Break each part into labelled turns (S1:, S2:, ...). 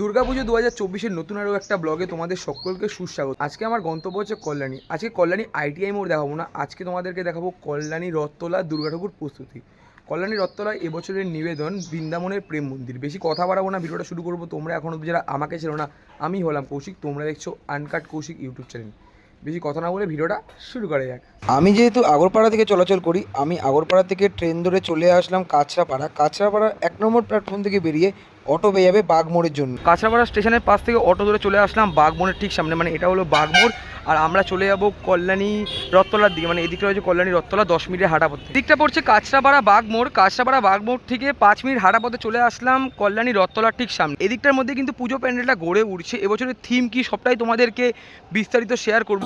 S1: দুর্গাপুজো দু হাজার চব্বিশের নতুন আরও একটা ব্লগে তোমাদের সকলকে সুস্বাগত। আজকে আমার গন্তব্য হচ্ছে কল্যাণী। আজকে কল্যাণী আইটিআই মোড় দেখাবো না, আজকে তোমাদেরকে দেখাবো কল্যাণী রথতলা দুর্গাঠাকুর প্রস্তুতি। কল্যাণী রথতলা এবছরের নিবেদন বৃন্দাবনের প্রেম মন্দির। বেশি কথা বাড়াবো না, ভিডিওটা শুরু করব। তোমরা এখন অব্দি যারা আমাকে ছিল না, আমি হলাম কৌশিক, তোমরা দেখছ আনকাট কৌশিক ইউটিউব চ্যানেল। বেশি কথা না বলে ভিডিওটা শুরু করা যাক।
S2: আমি যেহেতু আগরপাড়া থেকে চলাচল করি, আমি আগরপাড়া থেকে ট্রেন ধরে চলে আসলাম কাঁচরাপাড়া। কাঁচরাপাড়ার এক নম্বর প্ল্যাটফর্ম থেকে বেরিয়ে অটো পেয়ে যাবে বাগমোড়ের জন্য।
S1: কাঁচরাপাড়া স্টেশনের পাশ থেকে অটো ধরে চলে আসলাম বাগমোড়ের ঠিক সামনে মানে এটা হলো বাঘমোড়। আর আমরা চলে যাব কল্যাণী রথতলার দিকে মানে এদিকটা রয়েছে কল্যাণী রথতলা, দশ মিনিটের হাঁটা পথে দিকটা পড়ছে কাঁচরাপাড়া বাগমোড় কাঁচরাপাড়া বাঘমোড় থেকে পাঁচ মিনিট হাঁটা পথে চলে আসলাম কল্যাণী রথতলার ঠিক সামনে। এদিকটার মধ্যে কিন্তু পুজো প্যান্ডেলটা গড়ে উঠছে। এবছরের থিম কি সবটাই তোমাদেরকে বিস্তারিত শেয়ার করব।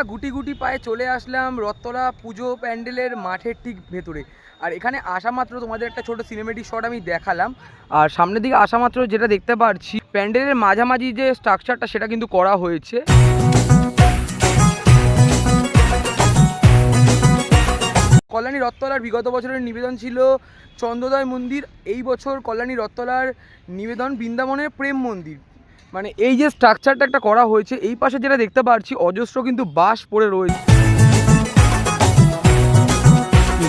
S1: বন্ধুরা গুটি গুটি পায়ে চলে আসলাম রথতলা পুজো প্যান্ডেলের মাঠের ঠিক ভেতরে। আর এখানে আসা মাত্র তোমাদের একটা ছোট সিনেমেটিক শট আমি দেখালাম। আর সামনের দিকে আসা মাত্র যেটা দেখতে পারছি, প্যান্ডেলের মাঝামাঝি যে স্ট্রাকচারটা সেটা কিন্তু করা হয়েছে। কল্যাণী রথতলার বিগত বছরের নিবেদন ছিল চন্দ্রোদয় মন্দির, এই বছর কল্যাণী রথতলার নিবেদন বৃন্দাবনের প্রেম মন্দির। মানে এই যে স্ট্রাকচারটা একটা করা হয়েছে, এই পাশে যেটা দেখতে পাচ্ছি অজস্র কিন্তু বাস পড়ে রয়েছে।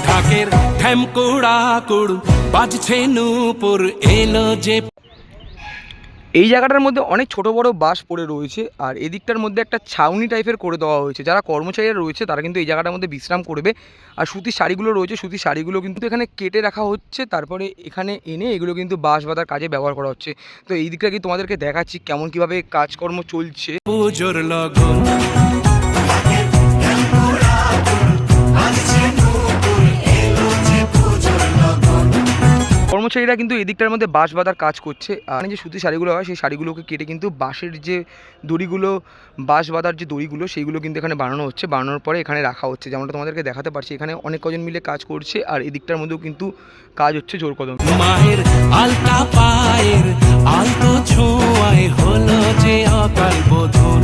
S3: ঢাকের ঠ্যামকুড়া কুড় বাজছে নূপুর, এলো যে
S1: এই জায়গাটার মধ্যে অনেক ছোট বড় বাস পড়ে রয়েছে আর এদিকটার মধ্যে একটা ছাউনি টাইপের করে দেওয়া হয়েছে। যারা কর্মচারীরা রয়েছে তারা কিন্তু এই জায়গাটার মধ্যে বিশ্রাম করবে। আর সুতির শাড়িগুলো রয়েছে, সুতির শাড়িগুলো কিন্তু এখানে কেটে রাখা হচ্ছে। তারপরে এখানে এনে এগুলো কিন্তু বাঁশ বাঁধার কাজে ব্যবহার করা হচ্ছে। তো এই দিকটা কি তোমাদেরকে দেখাচ্ছি, কেমন কীভাবে কাজকর্ম চলছে? কর্মচারীরা কিন্তু এদিকটার মধ্যে বাঁশ বাঁধার কাজ করছে। আর যে সুতির শাড়িগুলো হয় সেই শাড়িগুলোকে কেটে কিন্তু বাঁশের যে দড়িগুলো বাঁশ বাঁধার যে দড়িগুলো সেইগুলো কিন্তু এখানে বানানো হচ্ছে। বানানোর পরে এখানে রাখা হচ্ছে। যেমনটা তোমাদেরকে দেখাতে পারছি এখানে অনেক কজন মিলে কাজ করছে আর এদিকটার মধ্যেও কিন্তু কাজ হচ্ছে জোর কদম।
S3: মায়ের আলতা পায়ের আলতো ছোঁয়ায় হলো যে অকাল বোধন।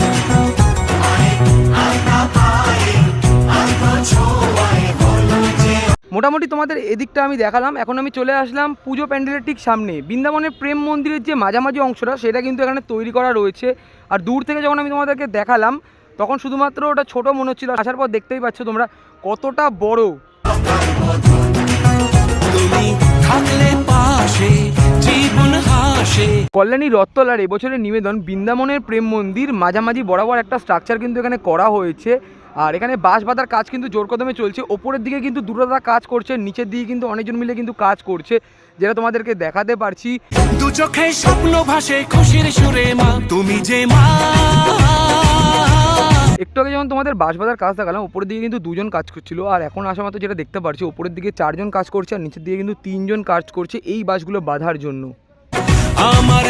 S1: মোটামুটি তোমাদের এদিকটা আমি দেখালাম। এখন আমি চলে আসলাম পুজো প্যান্ডেলের ঠিক সামনে। বৃন্দাবনের প্রেম মন্দিরের যে মাঝামাঝি অংশটা সেটা কিন্তু এখানে তৈরি করা রয়েছে। আর দূর থেকে যখন আমি তোমাদেরকে দেখালাম তখন শুধুমাত্র ওটা ছোট মনে হচ্ছিল। আসার পর দেখতেই পাচ্ছ তোমরা কতটা বড়। কল্যাণী রথতলার এবছরের নিবেদন বৃন্দাবনের প্রেম মন্দির মাঝামাঝি বরাবর একটা স্ট্রাকচার কিন্তু এখানে করা হয়েছে। আর এখানে বাঁশ বাঁধার কাজ কিন্তু জোর কদমে চলছে। ওপরের দিকে কিন্তু দুটো দাদা কাজ করছে নিচের দিকে কিন্তু অনেকজন মিলে কিন্তু কাজ করছে যেটা তোমাদেরকে দেখাতে পারছি।
S3: দু চোখে স্বপ্ন ভাসে খুশির সুরে মা তুমি যে মা।
S1: একটু আগে যেমন তোমাদের বাঁশ বাঁধার কাজ দেখালাম উপরের দিকে কিন্তু দুজন কাজ করছিল আর এখন আসা মাত্র যেটা দেখতে পারছি উপরের দিকে চারজন কাজ করছে আর নিচের দিকে কিন্তু তিনজন কাজ করছে এই বাসগুলো বাঁধার জন্য।
S3: আমার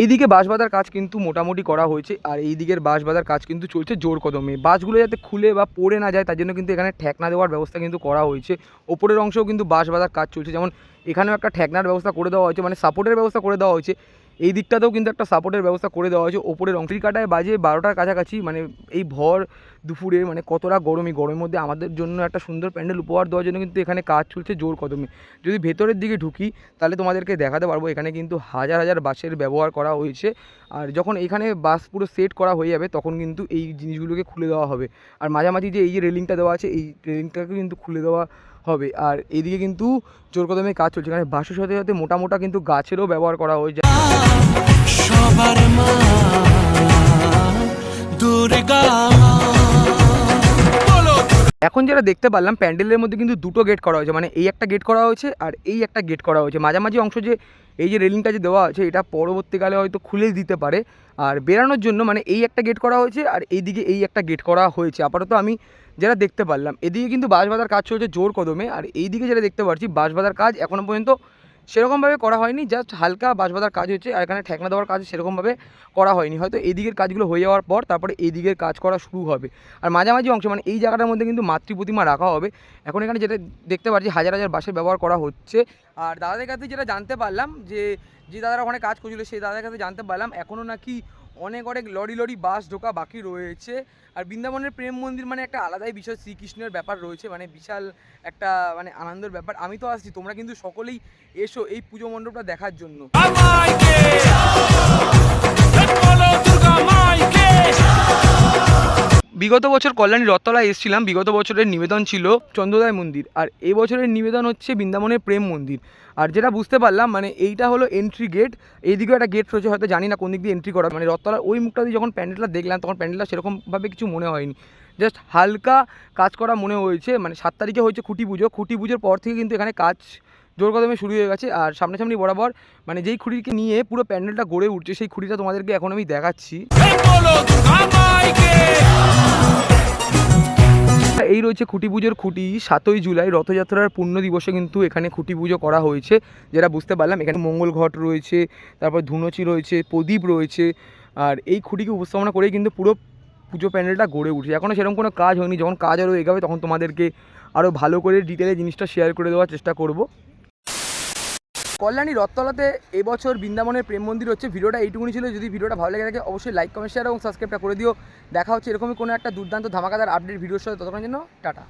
S1: এইদিকে বাঁশ বাঁধার কাজ কিন্তু মোটামুটি করা হয়েছে, আর এই দিকের বাঁশ বাঁধার কাজ কিন্তু চলছে জোর কদমে। বাঁশগুলো যাতে খুলে বা পড়ে না যায়, তার জন্য কিন্তু এখানে ঠেকনা দেওয়ার ব্যবস্থা কিন্তু করা হয়েছে। ওপরের অংশেও কিন্তু বাঁশ বাঁধার কাজ চলছে, যেমন এখানেও একটা ঠেকনার ব্যবস্থা করে দেওয়া হয়েছে মানে সাপোর্টের ব্যবস্থা করে দেওয়া হয়েছে। এই দিকটাতেও কিন্তু একটা সাপোর্টের ব্যবস্থা করে দেওয়া হয়েছে। ওপরের অংশটি কাটায় বাজে বারোটার কাছাকাছি মানে এই ভর দুপুরে মানে কতটা গরম এই গরমের মধ্যে আমাদের জন্য একটা সুন্দর প্যান্ডেল উপহার দেওয়ার জন্য কিন্তু এখানে কাজ চলছে জোর কদমে। যদি ভেতরের দিকে ঢুকি, তাহলে তোমাদেরকে দেখাতে পারব, এখানে কিন্তু হাজার হাজার বাসের ব্যবহার করা হয়েছে। আর যখন এখানে বাস পুরো সেট করা হয়ে যাবে, তখন কিন্তু এই জিনিসগুলোকে খুলে দেওয়া হবে। আর মাঝামাঝি যে এই যে রেলিংটা দেওয়া আছে, এই রেলিংটাকে কিন্তু খুলে দেওয়া হবে। আর এদিকে কিন্তু জোর কদমে কাজ চলছে। কারণ বাসের সাথে সাথে মোটা মোটা কিন্তু গাছেরও ব্যবহার করা হয়েছে
S3: সবার মা দুর্গা।
S1: এখন যেটা দেখতে পারলাম প্যান্ডেলের মধ্যে কিন্তু দুটো গেট করা হয়েছে। মানে এই একটা গেট করা হয়েছে আর এই একটা গেট করা হয়েছে। মাঝামাঝি অংশ যে এই যে রেলিংটা যে দেওয়া আছে এটা পরবর্তীকালে হয়তো খুলে দিতে পারে। আর বেরানোর জন্য মানে এই একটা গেট করা হয়েছে, আর এইদিকে এই একটা গেট করা হয়েছে। আপাতত আমি যেটা দেখতে পারলাম, এদিকে কিন্তু বাঁশ বাঁধার কাজ চলছে জোর কদমে, আর এইদিকে যেটা দেখতে পাচ্ছি বাঁশ বাঁধার কাজ এখনও পর্যন্ত সেরকমভাবে করা হয়নি জাস্ট হালকা বাঁশ বাঁধার কাজ হচ্ছে আর এখানে ঠেকনা দেওয়ার কাজ সেরকমভাবে করা হয়নি। হয়তো এদিকের কাজগুলো হয়ে যাওয়ার পর তারপরে এদিকের দিকের কাজ করা শুরু হবে। আর মাঝামাঝি অংশ মানে এই জায়গাটার মধ্যে কিন্তু মাতৃ প্রতিমা রাখা হবে। এখন এখানে যেটা দেখতে পাচ্ছি, হাজার হাজার বাঁশের ব্যবহার করা হচ্ছে। আর দাদাদের কাছে যেটা জানতে পারলাম যে যে দাদারা ওখানে কাজ করছিল, সেই দাদাদের কাছে জানতে পারলাম এখনও নাকি অনেক অনেক লরি লরি বাস ঢোকা বাকি রয়েছে। আর বৃন্দাবনের প্রেম মন্দির মানে একটা আলাদাই বিষয়, শ্রীকৃষ্ণের ব্যাপার রয়েছে মানে বিশাল একটা মানে আনন্দের ব্যাপার। আমি তো আসছি, তোমরা কিন্তু সকলেই এসো এই পুজো মণ্ডপটা দেখার জন্য। বিগত বছর কল্যাণী রথতলায় এসেছিলাম। বিগত বছরের নিবেদন ছিল চন্দ্রোদয় মন্দির। আর এই বছরের নিবেদন হচ্ছে বৃন্দাবনের প্রেম মন্দির। আর যেটা বুঝতে পারলাম মানে এইটা হলো এন্ট্রি গেট এইদিকেও একটা গেট রয়েছে, হয়তো জানি না কোন দিক দিয়ে এন্ট্রি করা। মানে রথতলার ওই মুখটা দিয়ে যখন প্যান্ডেলটা দেখলাম, তখন প্যান্ডেলটা সেরকমভাবে কিছু মনে হয়নি। জাস্ট হালকা কাজ করা মনে হয়েছে। মানে সাত তারিখে হয়েছে খুঁটি পুজো। খুঁটি পুজোর পর থেকে কিন্তু এখানে কাজ জোর কদমে শুরু হয়ে গেছে। আর সামনাসামনি বরাবর মানে যেই খুঁটিকে নিয়ে পুরো প্যান্ডেলটা গড়ে উঠছে, সেই খুঁটিটা তোমাদেরকে এখন আমি দেখাচ্ছি। এই রয়েছে খুঁটি পুজোর খুঁটি। সাতই জুলাই রথযাত্রার পূর্ণ দিবসে কিন্তু এখানে খুঁটি পুজো করা হয়েছে। যেটা বুঝতে পারলাম, এখানে মঙ্গল ঘট রয়েছে, তারপর ধুনোচি রয়েছে, প্রদীপ রয়েছে। আর এই খুঁটিকে উপস্থাপনা করেই কিন্তু পুরো পুজো প্যান্ডেলটা গড়ে উঠছে। এখনও সেরকম কোনো কাজ হয়নি। যখন কাজ আরও এগাবে, তখন তোমাদেরকে আরও ভালো করে ডিটেলে জিনিসটা শেয়ার করে দেওয়ার চেষ্টা করব। কল্যাণী রথতলাতে এবছর বৃন্দাবনের প্রেম মন্দির হচ্ছে। ভিডিওটা এইটুকুনি ছিল। যদি ভিডিওটা ভালো লেগে থাকে, অবশ্যই লাইক কমেন্ট শেয়ার এবং সাবস্ক্রাইবটা করে দিও। দেখা হচ্ছে এরকমই কোনো একটা দুর্দান্ত ধামাকাদার আপডেট ভিডিওর সাথে। ততক্ষণের জন্য টাটা।